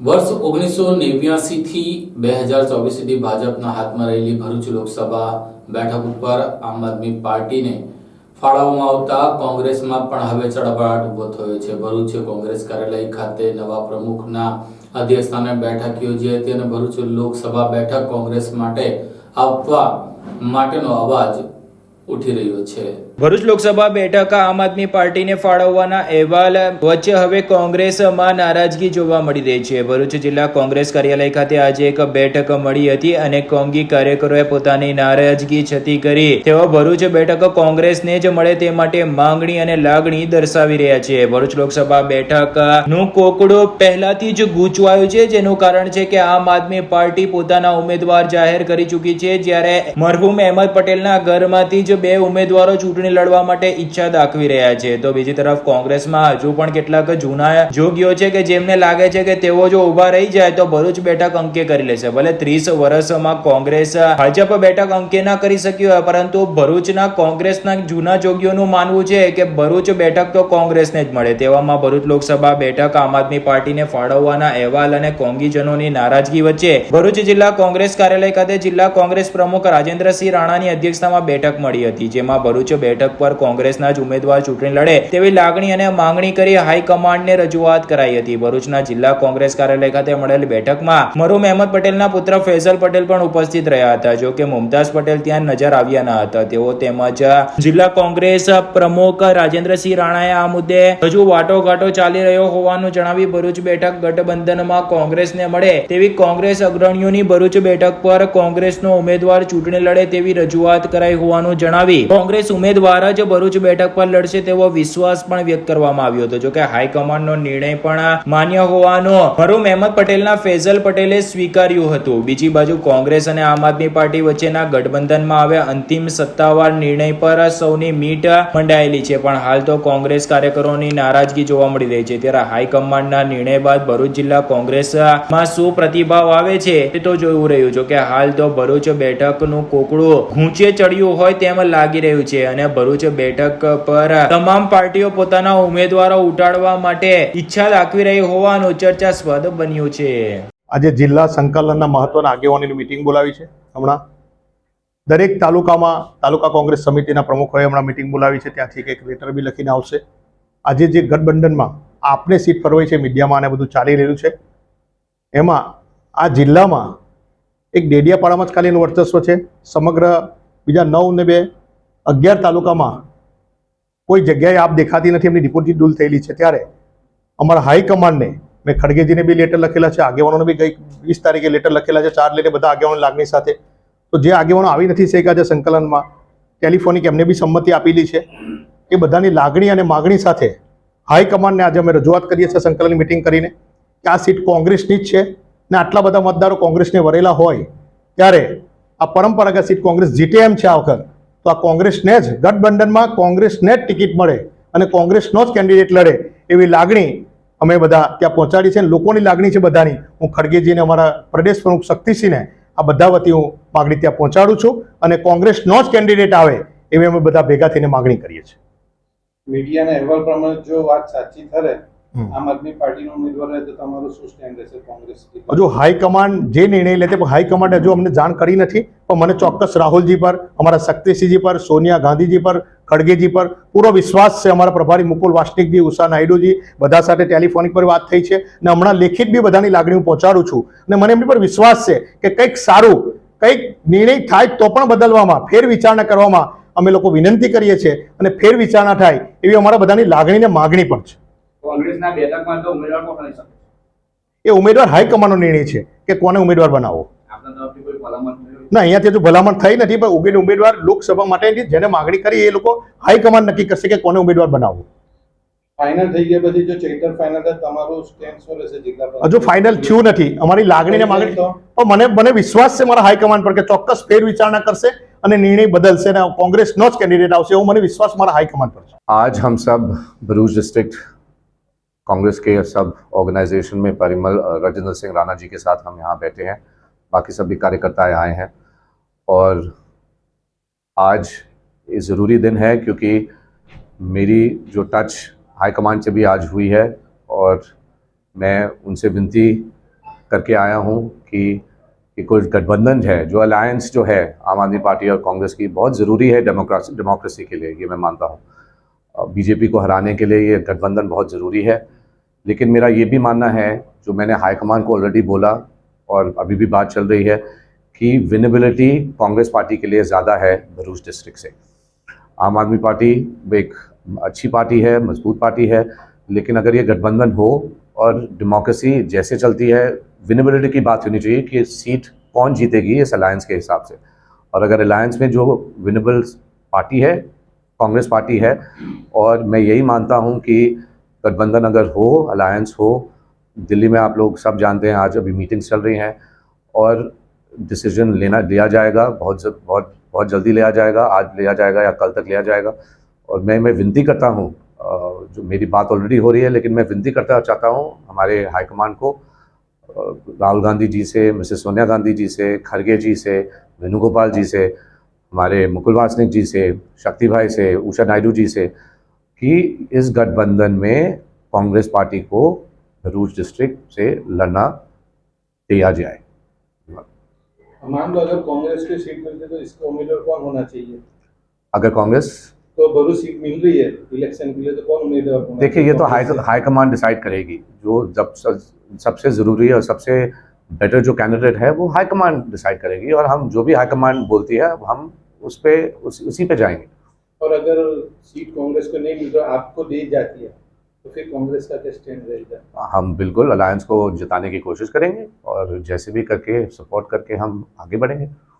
વર્ષ ઓગણીસો નેવ્યાસી થી બે હજાર ચોવીસ સુધી ભાજપના હાથમાં રહેલી ભરૂચ લોકસભા બેઠક ઉપર આમ આદમી પાર્ટીને ફાળવવામાં આવતા કોંગ્રેસમાં પણ હવે ચળવળાટ ઊભો થયો છે. ભરૂચ કોંગ્રેસ કાર્યાલય ખાતે નવા પ્રમુખના અધ્યક્ષસ્થાને બેઠક યોજી હતી અને ભરૂચ લોકસભા બેઠક કોંગ્રેસ માટે આપવા માટેનો અવાજ ઉઠી રહ્યો છે. ભરૂચ લોકસભા બેઠક આમ આદમી પાર્ટીને ફાળવવાના અહેવાલ વચ્ચે હવે કોંગ્રેસમાં નારાજગી જોવા મળી રહી છે. ભરૂચ જિલ્લા કોંગ્રેસ કાર્યાલય ખાતે આજે એક બેઠક મળી હતી અને કોંગી કાર્યકરોએ પોતાની નારાજગી છતી કરી. તેઓ ભરૂચ બેઠક કોંગ્રેસને જ મળે તે માટે માંગણી અને લાગણી દર્શાવી રહ્યા છે. ભરૂચ લોકસભા બેઠકનું કોકડું પહેલાથી જ ગૂંચવાયું છે, જેનું કારણ છે કે આમ આદમી પાર્ટી પોતાના ઉમેદવાર જાહેર કરી ચૂકી છે, જ્યારે મરહુમ અહેમદ પટેલના ઘરમાંથી જ બે ઉમેદવારો ચૂંટણી લડવા માટે ઈચ્છા દાખવી રહ્યા છે. તો બીજી તરફ કોંગ્રેસમાં હજુ પણ કેટલાક જૂના જોગીઓ છે કે જેમને લાગે છે કે તેઓ જો ઊભા રહી જાય તો ભરૂચ બેઠક અંકે કરી લેશે. ભલે ત્રીસ વર્ષમાં કોંગ્રેસ ભાજપ બેઠક અંકે ના કરી શક્યું હોય, પરંતુ ભરૂચના કોંગ્રેસના જૂના જોગીઓનું માનવું છે કે ભરૂચ બેઠક તો કોંગ્રેસને જ મળે. તેવામાં ભરૂચ લોકસભા બેઠક, આમ આદમી પાર્ટીને ફાળવવાના અહેવાલ અને કોંગીજનોની નારાજગી વચ્ચે ભરૂચ જિલ્લા કોંગ્રેસ કાર્યાલય ખાતે જિલ્લા કોંગ્રેસ પ્રમુખ રાજેન્દ્રસિંહ રાણાની અધ્યક્ષતામાં બેઠક મળી હતી, જેમાં ભરૂચ બેઠક પર કોંગ્રેસના જ ઉમેદવાર ચૂંટણી લડે તેવી લાગણી અને માંગણી કરી હાઈકમાન્ડને રજૂઆત કરાઈ હતી. ભરૂચના જિલ્લા કોંગ્રેસ કાર્યાલય ખાતે મળેલી બેઠકમાં મરૂમ અહેમદ પટેલના પુત્ર ફેઝલ પટેલ પણ ઉપસ્થિત રહ્યા હતા. જો કે મુમતાઝ પટેલ ત્યાં નજર આવ્યા ન હતા. તેઓ તેમજ જિલ્લા કોંગ્રેસ પ્રમુખ રાજેન્દ્રસિંહ રાણાએ આ મુદ્દે હજુ વાટોઘાટો ચાલી રહ્યો હોવાનું જણાવી ભરૂચ બેઠક ગઠબંધનમાં કોંગ્રેસને મળે તેવી કોંગ્રેસ અગ્રણીઓની ભરૂચ બેઠક પર કોંગ્રેસનો ઉમેદવાર ચૂંટણી લડે તેવી રજૂઆત કરાઈ હોવાનું જણાવી કોંગ્રેસ ઉમેદવાર જ ભરૂચ બેઠક પર લડશે તેવો વિશ્વાસ પણ વ્યક્ત કરવામાં આવ્યો હતો. જોકે હાઈકમાન્ડનો નિર્ણય પણ માન્ય હોવાનો ફરૂમ અહેમદ પટેલના ફેઝલ પટેલે સ્વીકાર્યું હતું. બીજી બાજુ કોંગ્રેસ અને આમ આદમી પાર્ટી વચ્ચેના ગઠબંધનમાં હવે અંતિમ સત્તાવાર નિર્ણય પર સૌની મીટ મંડાયેલી છે. પણ હાલ તો કોંગ્રેસ કાર્યકરોની નારાજગી જોવા મળી રહી છે. ત્યારે હાઈકમાન્ડના નિર્ણય બાદ ભરૂચ જિલ્લા કોંગ્રેસમાં શું પ્રતિભાવ આવે છે તે તો જોયું રહ્યું. જો કે હાલ તો ભરૂચ બેઠકનું કોકડું ઘૂંચે ચડ્યું હોય તેમ લાગી રહ્યું છે અને ભરૂચ બેઠક પર તમામ પાર્ટીઓ પોતાના ઉમેદવારો ઉટાડવા માટે ઈચ્છા દાખવી રહી હોવાનું ચર્ચાસ્પદ બન્યું છે. આજે જિલ્લા સંકલનના મહત્વના આગેવાનીની મિટિંગ બોલાવી છે. હમણાં દરેક તાલુકામાં તાલુકા કોંગ્રેસ સમિતિના પ્રમુખોએ હમણાં મિટિંગ બોલાવી છે. ત્યાંથી એક લેટર બી લખીને આવશે. આજે જે ગઠબંધનમાં આપને સીટ ફરવાઈ છે, મીડિયામાં આને બધું ચાલી રહ્યું છે, એમાં આ જિલ્લામાં એક ડેડિયાપાડામાં જ ખાલી વર્ચસ્વ છે. સમગ્ર બીજા નવ ને બે અગિયાર તાલુકામાં કોઈ જગ્યાએ આપ દેખાતી નથી, એમની ડિપોઝિટ ડૂલ થયેલી છે. ત્યારે અમારા હાઈકમાન્ડને મેં ખડગેજીને બી લેટર લખેલા છે, આગેવાનોને બી ગઈ વીસ તારીખે લેટર લખેલા છે, ચાર લઈને બધા આગેવાનો લાગણી સાથે. તો જે આગેવાનો આવી નથી શક્યા છે સંકલનમાં, ટેલિફોનિક એમને બી સંમતિ આપેલી છે. એ બધાની લાગણી અને માગણી સાથે હાઈકમાન્ડને આજે અમે રજૂઆત કરીએ છીએ સંકલન મિટિંગ કરીને કે આ સીટ કોંગ્રેસની જ છે ને આટલા બધા મતદારો કોંગ્રેસને વરેલા હોય, ત્યારે આ પરંપરાગત સીટ કોંગ્રેસ જીતે એમ છે આ વખત. તો આ કોંગ્રેસને જ ગઠબંધનમાં કોંગ્રેસને જ ટિકિટ મળે અને કોંગ્રેસનો જ કેન્ડિડેટ લડે એવી લાગણી અમે બધા ત્યાં પહોંચાડી છે લોકોની લાગણી છે બધાની હું ખડગેજીને અમારા પ્રદેશ પ્રમુખ શક્તિસિંહને આ બધા વતી હું માગણી ત્યાં પહોંચાડું છું અને કોંગ્રેસનો જ કેન્ડિડેટ આવે એવી અમે બધા ભેગા થઈને માગણી કરીએ છીએ મીડિયાના અહેવાલ પ્રમાણે જો વાત સાચી હમ. આમ આદમી પાર્ટીનો ઉમેદવાર રહે તો તમારો શું સ્ટેન્ડ રહેશે કોંગ્રેસ હજુ હાઈકમાન્ડ જે નિર્ણય લે તે પણ હાઈકમાન્ડ હજુ અમને જાણ કરી નથી. પણ મને ચોક્કસ રાહુલજી પર અમારા શક્તિસિંહજી પર સોનિયા ગાંધીજી પર ખડગેજી પર પૂરો વિશ્વાસ છે અમારા પ્રભારી મુકુલ વાસનિકજી ઉષા નાયડુજી બધા સાથે ટેલિફોનિક પર વાત થઈ છે અને હમણાં લેખિત બી બધાની લાગણી હું પહોંચાડું છું. અને મને એમની પર વિશ્વાસ છે કે કંઈક સારું કંઈક નિર્ણય થાય તો પણ બદલવામાં ફેર વિચારણા કરવામાં અમે લોકો વિનંતી કરીએ છીએ અને ફેર વિચારણા થાય એવી અમારા બધાની લાગણી ને માગણી પણ છે. કોંગ્રેસના બેઠકમાં તો ઉમેદવાર કોણ હોય શકે? એ ઉમેદવાર હાઈકમાન્ડનો નિર્ણય છે કે કોને ઉમેદવાર બનાવો ના અહીંયાથી હજુ ભલામણ થઈ નથી પણ ઉમેદવાર લોકસભા માટે જેને માગણી કરી એ લોકો હાઈકમાન્ડ નક્કી કરશે કે કોને ઉમેદવાર બનાવવો. ફાઇનલ થઈ ગયા પછી જો ચેટર હજુ ફાઇનલ થયું નથી. અમારી લાગણી માગણી મને મને વિશ્વાસ છે મારા હાઈકમાન્ડ પર કે ચોક્કસ ફેર વિચારણા કરશે અને નિર્ણય બદલશે અને કોંગ્રેસનો જ કેન્ડિડેટ આવશે એવો મને વિશ્વાસ મારા હાઈકમાન્ડ પર છે. આજ હમ સબ ભરૂચ ડિસ્ટ્રિક્ટ कांग्रेस के सब ऑर्गेनाइजेशन में परिमल राजेंद्र सिंह राणा जी के साथ हम यहाँ बैठे हैं। बाकी सभी कार्यकर्ता आए हैं। और आज ये ज़रूरी दिन है क्योंकि मेरी जो टच हाईकमान से भी आज हुई है और मैं उनसे विनती करके आया हूँ कि कि कोई गठबंधन है, जो अलायंस जो है आम आदमी पार्टी और कांग्रेस की, बहुत ज़रूरी है डेमोक्रेसी डेमोक्रेसी के लिए, ये मैं मानता हूँ। बीजेपी को हराने के लिए ये गठबंधन बहुत ज़रूरी है। लेकिन मेरा ये भी मानना है, जो मैंने हाईकमान को ऑलरेडी बोला और अभी भी बात चल रही है, कि विनेबिलिटी कांग्रेस पार्टी के लिए ज़्यादा है भरूच डिस्ट्रिक्ट से। आम आदमी पार्टी एक अच्छी पार्टी है, मज़बूत पार्टी है, लेकिन अगर ये गठबंधन हो और डेमोक्रेसी जैसे चलती है, विनेबिलिटी की बात होनी चाहिए कि सीट कौन जीतेगी इस अलायंस के हिसाब से। और अगर अलायंस में जो विनेबल पार्टी है, कांग्रेस पार्टी है, और मैं यही मानता हूँ कि गठबंधन अगर हो अलायंस हो, दिल्ली में आप लोग सब जानते हैं, आज अभी मीटिंग्स चल रही हैं और डिसीज़न लेना, लिया जाएगा, बहुत ज- बहुत बहुत जल्दी लिया जाएगा, आज लिया जाएगा या कल तक लिया जाएगा। और मैं मैं विनती करता हूँ जो मेरी बात ऑलरेडी हो रही है, लेकिन मैं विनती करता चाहता हूँ हमारे हाईकमान को राहुल गांधी जी से, मिसेस सोनिया गांधी जी से खरगे जी से, वेणुगोपाल जी से, हमारे मुकुल वासनिक जी से, शक्ति भाई से, उषा नायडू जी से कि इस गठबंधन में कांग्रेस पार्टी को भरूच डिस्ट्रिक्ट से लड़ना दिया जाए। मान लो अगर कांग्रेस की सीट मिलती है तो इसका उम्मीदवार कौन होना चाहिए? अगर कांग्रेस तो भरूच सीट मिल रही है इलेक्शन के लिए तो कौन उम्मीदवार देखिए ये तो हाई से? हाईकमान डिसाइड करेगी। जो जब सबसे ज़रूरी और सबसे बेटर जो कैंडिडेट है वो हाईकमान डिसाइड करेगी और हम जो भी हाईकमान बोलती है हम उस पर उस, उसी पे जाएँगे। और अगर सीट कांग्रेस को नहीं मिल रहा, आपको दे जाती है तो फिर कांग्रेस का क्या स्टैंड रहेगा? हम बिल्कुल अलायंस को जिताने की कोशिश करेंगे और जैसे भी करके सपोर्ट करके हम आगे बढ़ेंगे।